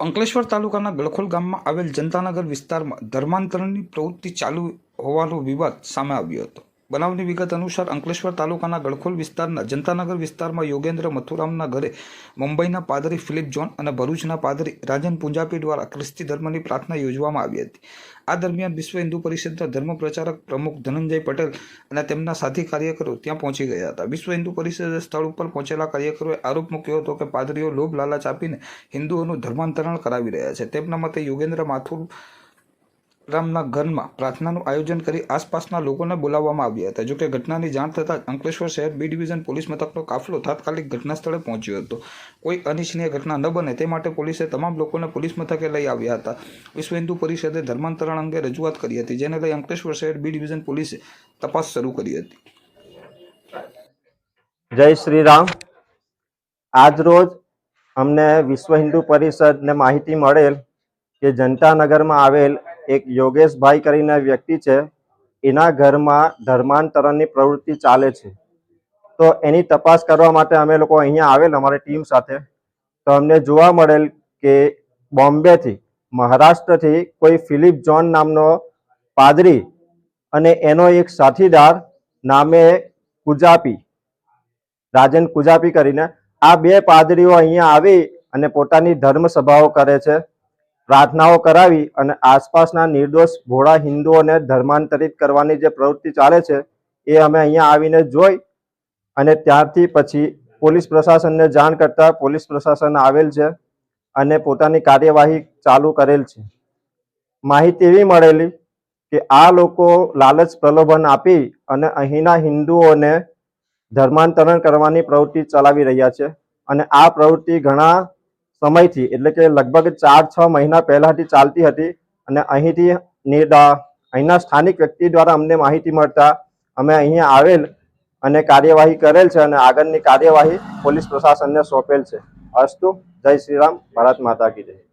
અંકલેશ્વર તાલુકાના ગળખોલ ગામમાં આવેલ જનતાનગર વિસ્તારમાં ધર્માંતરણની પ્રવૃત્તિ ચાલુ હોવાનો વિવાદ સામે આવ્યો હતો. બનાવની વિગત અનુસાર અંકલેશ્વર તાલુકાના ગળખોલ વિસ્તારના, જનતાનગર વિસ્તારમાં યોગેન્દ્ર મથુરામના ઘરે મુંબઈના પાદરી ફિલિપ જોન અને ભરૂચના પાદરી રાજન પુંજાપી દ્વારા ખ્રિસ્તી ધર્મની પ્રાર્થના યોજવામાં આવી હતી. આ દરમિયાન વિશ્વ હિન્દુ પરિષદના ધર્મ પ્રચારક પ્રમુખ ધનંજય પટેલ અને તેમના સાથી કાર્યકરો ત્યાં પહોંચી ગયા હતા. વિશ્વ હિન્દુ પરિષદ સ્થળ ઉપર પહોંચેલા કાર્યકરોએ આરોપ મૂક્યો હતો કે પાદરીઓ લોભ લાલચ આપીને હિન્દુઓનું ધર્માંતરણ કરાવી રહ્યા છે. તેમના મતે યોગેન્દ્ર માથુર રામના ઘરમાં પ્રાર્થનાનું આયોજન કરી આસપાસના લોકોને બોલાવવામાં આવ્યા હતા. જોકે ઘટનાની જાણ થતાં અંકલેશ્વર શહેર બી ડિવિઝન પોલીસ મથકનો કાફલો તાત્કાલિક ઘટના સ્થળે પહોંચ્યો હતો. કોઈ અનિચ્છનીય ઘટના ન બને તે માટે પોલીસે તમામ લોકોને પોલીસ મથકે લઈ આવ્યા હતા. વિશ્વ હિન્દુ પરિષદે ધર્માંતરણ અંગે રજૂઆત કરી હતી, જેને લઈ અંકલેશ્વર શહેર બી ડિવિઝન પોલીસે તપાસ શરૂ કરી હતી. જય શ્રી રામ. આજ રોજ અમને વિશ્વ હિન્દુ પરિષદને માહિતી મળેલ કે જનતાનગરમાં આવેલ એક યોગેશભાઈ કરીને વ્યક્તિ છે, એના ઘરમાં ધર્માંતરણની પ્રવૃત્તિ ચાલે છે. તો એની તપાસ કરવા માટે અમે લોકો અહીંયા આવેલ અમારી ટીમ સાથે. તો અમને જોવા મળેલ કે બોમ્બેથી, મહારાષ્ટ્રથી કોઈ ફિલિપ જોન નામનો પાદરી અને એનો એક સાથીદાર નામે કુજાપી, રાજન કુજાપી કરીને આ બે પાદરીઓ અહીંયા આવી અને પોતાની ધર્મ સભાઓ કરે છે. પ્રાર્થનાઓ કરાવી અને આસપાસના નિર્દોષ ભોળા હિન્દુઓને ધર્માંતરિત કરવાની જે પ્રવૃત્તિ ચાલે છે, એ અમે અહીંયા આવીને જોઈ અને ત્યારથી પછી પોલીસ પ્રશાસનને જાણ કરતા પોલીસ પ્રશાસન આવેલ છે અને પોતાની કાર્યવાહી ચાલુ કરેલ છે. માહિતી એવી મળેલી કે આ લોકો લાલચ પ્રલોભન આપી અને અહીંના હિન્દુઓને ધર્માંતરણ કરવાની પ્રવૃત્તિ ચલાવી રહ્યા છે અને આ પ્રવૃત્તિ ઘણા સમયથી, એટલે કે લગભગ ચાર છ મહિના પહેલાથી ચાલતી હતી અને અહીંથી અહીંના સ્થાનિક વ્યક્તિ દ્વારા અમને માહિતી મળતા અમે અહીંયા આવેલ અને કાર્યવાહી કરેલ છે અને આગળની કાર્યવાહી પોલીસ પ્રશાસનને સોંપેલ છે. અસ્તુ, જય શ્રી રામ, ભારત માતા કી જય.